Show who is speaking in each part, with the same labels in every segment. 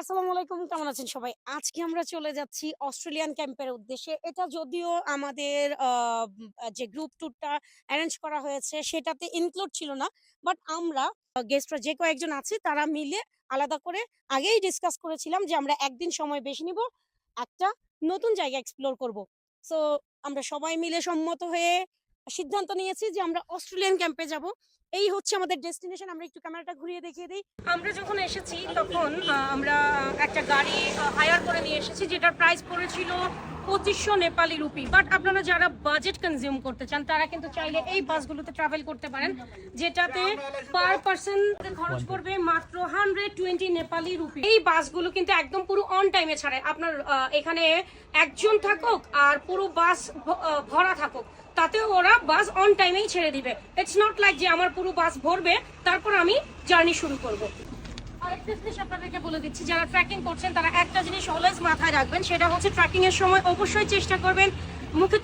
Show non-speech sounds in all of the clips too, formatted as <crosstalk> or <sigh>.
Speaker 1: আসসালামু আলাইকুম, কেমন আছেন সবাই? আজকে আমরা চলে যাচ্ছি অস্ট্রেলিয়ান ক্যাম্পের উদ্দেশ্যে। এটা যদিও আমাদের যে গ্রুপ ট্যুরটা অ্যারেঞ্জ করা হয়েছে সেটাতে ইনক্লুড ছিল না বাট আমরা গেস্টরা যে কয়েকজন আছি তারা মিলে আলাদা করে আগেই ডিসকাস করেছিলাম যে আমরা একদিন সময় বেশি নিব, একটা নতুন জায়গা এক্সপ্লোর করব। সো আমরা সবাই মিলে সম্মত হয়ে সিদ্ধান্ত নিয়েছি যে আমরা অস্ট্রেলিয়ান ক্যাম্পে যাব। এই হচ্ছে আমাদের ডেস্টিনেশন। আমরা একটু ক্যামেরাটা ঘুরিয়ে দেখিয়ে দিই। আমরা যখন এসেছি, তখন আমরা একটা গাড়ি হায়ার করে নিয়ে এসেছি, যেটার প্রাইস পড়েছিল পঁচিশশো নেপালি রুপি। বাট আপনারা যারা বাজেট কনজিউম করতে চান তারা কিন্তু চাইলে এই বাসগুলোতে ট্রাভেল করতে পারেন যেটাতে পার পার্সন খরচ পড়বে মাত্র হান্ড্রেড টোয়েন্টি নেপালি রুপি। এই বাসগুলো কিন্তু একদম পুরো অন টাইমে ছাড়ে। আপনার এখানে একজন থাকুক আর পুরো বাস ভরা থাকুক তাতে ওরা বাস অন টাইমেই ছেড়ে দিবে। ইটস নট লাইক যে আমার পুরো বাস ভরবে তারপর আমি জার্নি শুরু করব। বলে দিচ্ছি, যারা করছেন, তারা একটা জিনিস মাথায় রাখবেন, সেটা হচ্ছে সময় অবশ্যই চেষ্টা করবেন মুখে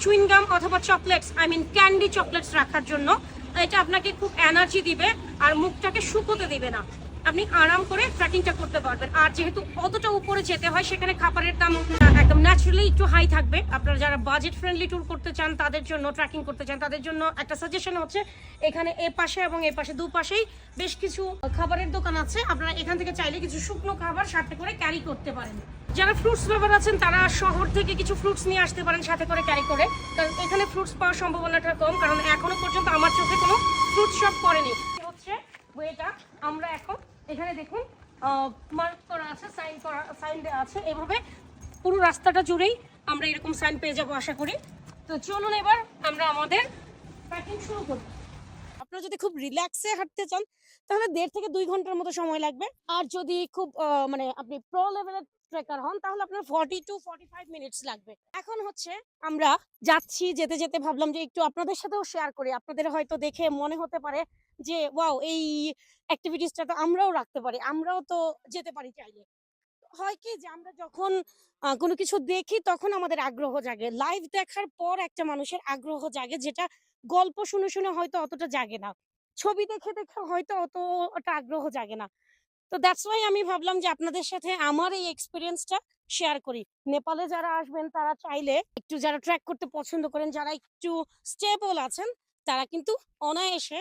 Speaker 1: অথবা chocolates I mean candy chocolates রাখার জন্য। এটা আপনাকে খুব এনার্জি দিবে আর মুখটাকে শুকোতে দিবে না। আপনি আরাম করে ট্রেকিংটা করতে পারবেন। আর যেহেতু অতটা উপরে যেতে হয়, সেখানে খাবারের দাম একদম ন্যাচারালি একটু হাই থাকবে। আপনারা যারা বাজেট ফ্রেন্ডলি ট্যুর করতে চান, তাদের জন্য ট্রেকিং করতে চান, তাদের জন্য একটা সাজেশন হচ্ছে, এখানে এ পাশে এবং এ পাশে দুপাশেই বেশ কিছু খাবারের দোকান আছে। আপনারা এখান থেকে চাইলে কিছু শুকনো খাবার সাথে করে ক্যারি করতে পারেন। যারা ফ্রুটস লাভার আছেন, তারা শহর থেকে কিছু ফ্রুটস নিয়ে আসতে পারেন সাথে করে ক্যারি করে। কারণ এখানে ফ্রুটস পাওয়ার সম্ভাবনাটা কম, কারণ এখনও পর্যন্ত আমার চোখে কোনো ফ্রুট শপ পড়েনি। হচ্ছে ওয়েটা আমরা এখন এখানে দেখুন মার্ক করা আছে সাইন করা সাইন দেওয়া আছে। এভাবে পুরো রাস্তাটা জুড়েই আমরা এরকম সাইন পেয়ে যাব আশা করি। তো চলুন এবার আমরা আমাদের প্যাকিং শুরু করি। আপনারা যদি খুব রিল্যাক্সে হাঁটতে চান, তাহলে দেড় থেকে দুই ঘণ্টার মতো সময় লাগবে। আর যদি খুব মানে আপনি প্রো লেভেলের ট্রেকার হন, তাহলে আপনার ফর্টি টু মিনিটস লাগবে। এখন হচ্ছে আমরা যাচ্ছি, যেতে যেতে ভাবলাম যে একটু আপনাদের সাথেও শেয়ার করি। আপনাদের হয়তো দেখে মনে হতে পারে যে ওয়াও এই অ্যাক্টিভিটিসটা তো আমরাও রাখতে পারি, আমরাও তো যেতে পারি চাইলে। হয় কি যে, আমরা যখন কোনো কিছু দেখি, তখন আমাদের আগ্রহ জাগে। লাইভ দেখার পর একটা মানুষের আগ্রহ জাগে, যেটা গল্প শুনে শুনে হয়তো অতটা জাগে না। ছবি দেখে দেখে হয়তো অতটা আগ্রহ জাগে না। তো দ্যাটস ওয়াই আমি ভাবলাম যে আপনাদের সাথে আমার এই এক্সপিরিয়েন্সটা শেয়ার করি। নেপালে যারা আসবেন, তারা চাইলে একটু যারা ট্র্যাক করতে পছন্দ করেন, যারা একটু স্টেবল আছেন, তারা কিন্তু অনায়াসে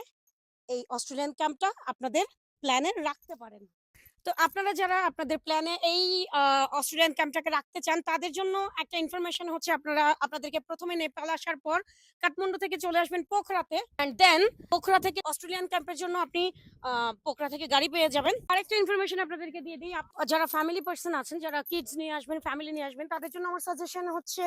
Speaker 1: এই অস্ট্রেলিয়ান ক্যাম্পটা আপনাদের প্ল্যানে রাখতে পারেন। তো আপনারা যারা আপনাদের প্ল্যানে এই অস্ট্রেলিয়ান ক্যাম্পটাকে রাখতে চান, তাদের জন্য একটা ইনফরমেশন হচ্ছে আপনারা, আপনাদেরকে প্রথমে নেপাল আসার পর কাঠমান্ডু থেকে চলে আসবেন পোখরাতে অ্যান্ড দেন পোখরা থেকে অস্ট্রেলিয়ান ক্যাম্পের জন্য আপনি পোখরা থেকে গাড়ি পেয়ে যাবেন। আরেকটা ইনফরমেশন আপনাদেরকে দিয়ে দিই যারা ফ্যামিলি পার্সন আছেন, যারা কিডস নিয়ে আসবেন ফ্যামিলি নিয়ে আসবেন, তাদের জন্য আমার সাজেশন হচ্ছে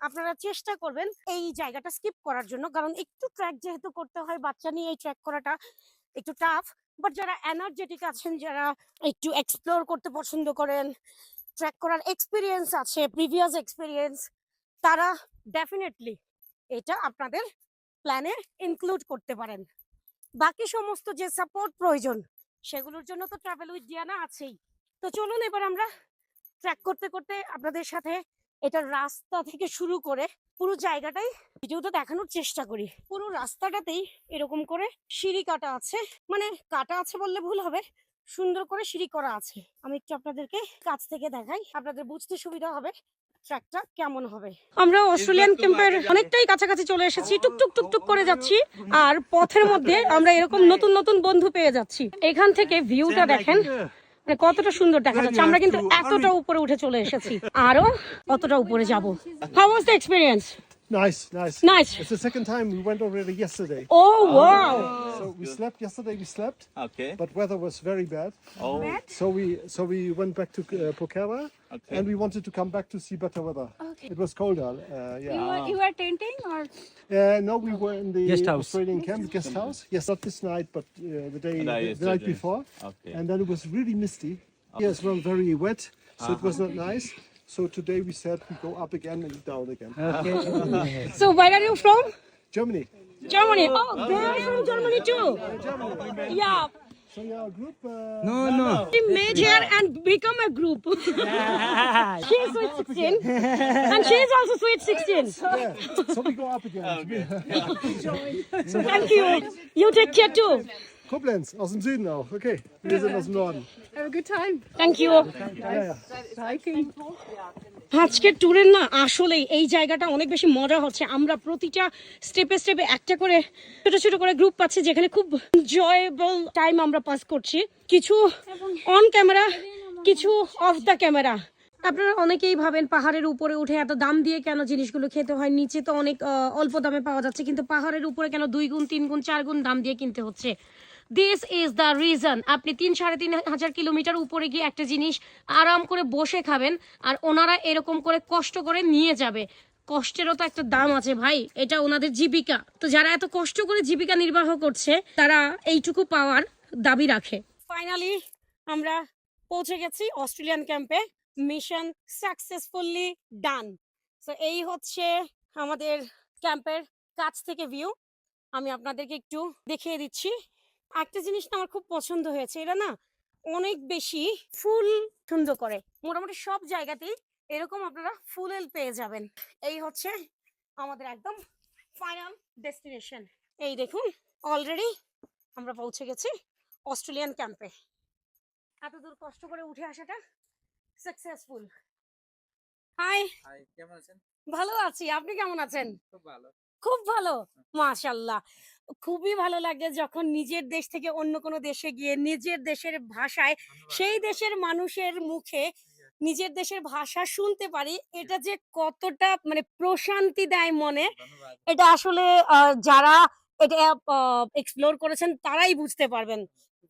Speaker 1: আপনারা চেষ্টা করবেন এই জায়গাটা স্কিপ করার জন্য, কারণ একটু ট্র্যাক যেহেতু করতে হয়, বাচ্চা নিয়ে এই ট্র্যাক করাটা একটু টাফ বাট যারা এনার্জেটিক আছেন, যারা একটু এক্সপ্লোর করতে পছন্দ করেন ট্র্যাক করার এক্সপিরিয়েন্স আছে প্রিভিয়াস এক্সপিরিয়েন্স তারা ডেফিনেটলি এটা আপনাদের প্ল্যানে ইনক্লুড করতে পারেন। বাকি সমস্ত যে সাপোর্ট প্রয়োজন, সেগুলোর জন্য তো ট্রাভেল উইথ ডিয়ানা আছেই। তো চলুন এবার আমরা ট্র্যাক করতে করতে আপনাদের সাথে এটা রাস্তা থেকে শুরু করে পুরো জায়গাটাই ভিডিওতে দেখানোর চেষ্টা করি। পুরো রাস্তাটাতেই এরকম করে সিঁড়ি কাটা আছে। মানে কাটা আছে বললে ভুল হবে। সুন্দর করে সিঁড়ি করা আছে। আমি একটু আপনাদেরকে কাছ থেকে দেখাই। আপনাদের বুঝতে সুবিধা হবে ট্র্যাকটা কেমন হবে। আমরা অস্ট্রেলিয়ান ক্যাম্পের অনেকটাই কাছাকাছি চলে এসেছি। টুকটুক টুকটুক করে যাচ্ছি। আর পথের মধ্যে আমরা এরকম নতুন নতুন বন্ধু পেয়ে যাচ্ছি। এখান থেকে ভিউটা দেখেন। কতটা সুন্দর দেখা যাচ্ছে। আমরা কিন্তু এতটা উপরে উঠে চলে এসেছি। আরও কতটা উপরে যাব? How was the experience
Speaker 2: Nice, nice.
Speaker 1: Nice.
Speaker 2: It's the second time we went already yesterday.
Speaker 1: Oh, um, wow.
Speaker 2: So we slept yesterday. We slept.
Speaker 3: Okay.
Speaker 2: But weather was very bad.
Speaker 3: Oh.
Speaker 2: So we so we went back to uh, Pokhara,
Speaker 3: Okay.
Speaker 2: and we wanted to come back to see better weather.
Speaker 4: Okay.
Speaker 2: It was colder. Uh,
Speaker 4: You were, you were tenting or?
Speaker 2: Uh, no, we were in the
Speaker 3: Guest house.
Speaker 2: Australian camp guest house. Yes, not this night, but uh, the day
Speaker 3: The
Speaker 2: the, night before.
Speaker 3: Okay.
Speaker 2: And then it was really misty. Yes, well, very wet. So it was not nice. So today we said we go up again and down again.
Speaker 1: Okay. <laughs> so where are you from
Speaker 2: Germany.
Speaker 1: Germany oh they are from Germany too yeah
Speaker 2: So yeah, a group. Uh,
Speaker 3: no, no.
Speaker 1: major and become a group. <laughs> <laughs> Yeah. she's sweet 16 and she's also sweet 16.
Speaker 2: Yeah, so we go up again.
Speaker 1: So Thank you. You take care too.
Speaker 2: Koblenz, aus dem Süden auch. Okay, wir sind aus dem Norden.
Speaker 3: Have a good time.
Speaker 2: Ja, ja.
Speaker 3: Hiking.
Speaker 1: আজকের ট্যুরের না আসলে এই জায়গাটা অনেক বেশি মজা হচ্ছে আমরা প্রতিটা স্টেপে স্টেপে একটা করে ছোট ছোট করে গ্রুপ পাচ্ছি যেখানে খুব এনজয়েবল টাইম আমরা পাস করছি কিছু অন ক্যামেরা কিছু অফ দ্য ক্যামেরা আপনারা অনেকেই ভাবেন পাহাড়ের উপরে উঠে এত দাম দিয়ে কেন জিনিসগুলো খেতে হয় নিচে তো অনেক অল্প দামে পাওয়া যাচ্ছে কিন্তু পাহাড়ের উপরে কেন দুই গুণ তিন গুণ চার গুণ দাম দিয়ে কিনতে হচ্ছে দিস ইজ দ্য রিজন আপনি তিন সাড়ে তিন হাজার কিলোমিটার উপরে গিয়ে একটা জিনিস আরাম করে বসে খাবেন, আর ওনারা এরকম করে কষ্ট করে নিয়ে যাবে। কষ্টেরও তো একটা দাম আছে ভাই, এটা ওনাদের জীবিকা। তো যারা এত কষ্ট করে জীবিকা নির্বাহ করছে, তারা এইটুকু পাওয়ার দাবি রাখে। ফাইনালি আমরা পৌঁছে গেছি অস্ট্রেলিয়ান ক্যাম্পে। মিশন সাকসেসফুলি ডান তো এই হচ্ছে আমাদের ক্যাম্পের কাছ থেকে ভিউ আমি আপনাদেরকে একটু দেখিয়ে দিচ্ছি। একটা জিনিস না আমার খুব পছন্দ হয়েছে এটা না অনেক বেশি ফুল সুন্দর করে। মোটামুটি সব জায়গাতেই এরকম আপনারা ফুলেল পেয়ে যাবেন। এই হচ্ছে আমাদের একদম ফাইনাল ডেস্টিনেশন এই দেখুন অলরেডি আমরা পৌঁছে গেছি অস্ট্রেলিয়ান ক্যাম্পে এত দূর কষ্ট করে উঠে আসাটা সাকসেসফুল হাই
Speaker 4: হাই কেমন আছেন?
Speaker 1: ভালো আছি আপনি কেমন আছেন?
Speaker 4: খুব ভালো।
Speaker 1: খুব ভালো। মাশাল্লাহ। খুবই ভালো লাগে যখন নিজের দেশ থেকে অন্য কোনো দেশে গিয়ে নিজের দেশের ভাষায় সেই দেশের মানুষের মুখে নিজের দেশের ভাষা শুনতে পারি এটা যে কতটা মানে প্রশান্তি দেয় মনে এটা আসলে আহ, যারা এটা এক্সপ্লোর করেছেন তারাই বুঝতে পারবেন।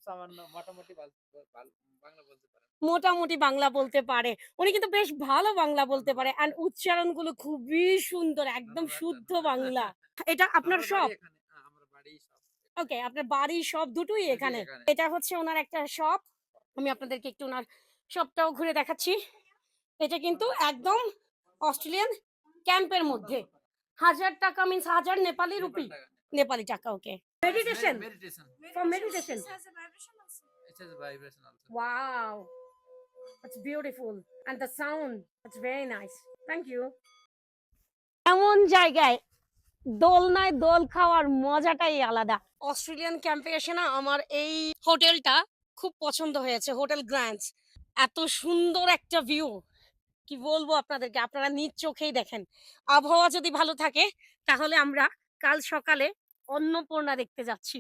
Speaker 4: সামান্য মোটামুটি বাল- বাল- বাংলা বলতে পারেন।
Speaker 1: মোটামুটি বাংলা বলতে পারে। উনি কিন্তু বেশ ভালো বাংলা বলতে পারে অ্যান্ড উচ্চারণগুলো খুবই সুন্দর একদম শুদ্ধ বাংলা। এটা আপনার সব ওকে আপনার বাড়ি সব দুটোই এখানে। এটা হচ্ছে ওনার একটা শপ আমি আপনাদেরকে একটু ওনার শপটাও ঘুরে দেখাচ্ছি। এটা কিন্তু একদম অস্ট্রেলিয়ান ক্যাম্পের মধ্যে। হাজার টাকা মিন্স হাজার নেপালি রুপি।
Speaker 4: নেপালি টাকা
Speaker 1: okay meditation for meditation
Speaker 4: It has a vibration also.
Speaker 1: Wow. It's beautiful. And the sound, it's very nice. Thank you. এমন জায়গায় দোলনায় দোল খাওয়ার মজাটাই আলাদা অস্ট্রেলিয়ান ক্যাম্পে এসে না আমার এই হোটেলটা খুব পছন্দ হয়েছে হোটেল গ্র্যান্ডস এত সুন্দর একটা ভিউ কি বলব আপনাদেরকে আপনারা নিজ চোখেই দেখেন আবহাওয়া যদি ভালো থাকে তাহলে আমরা কাল সকালে অন্নপূর্ণা দেখতে যাচ্ছি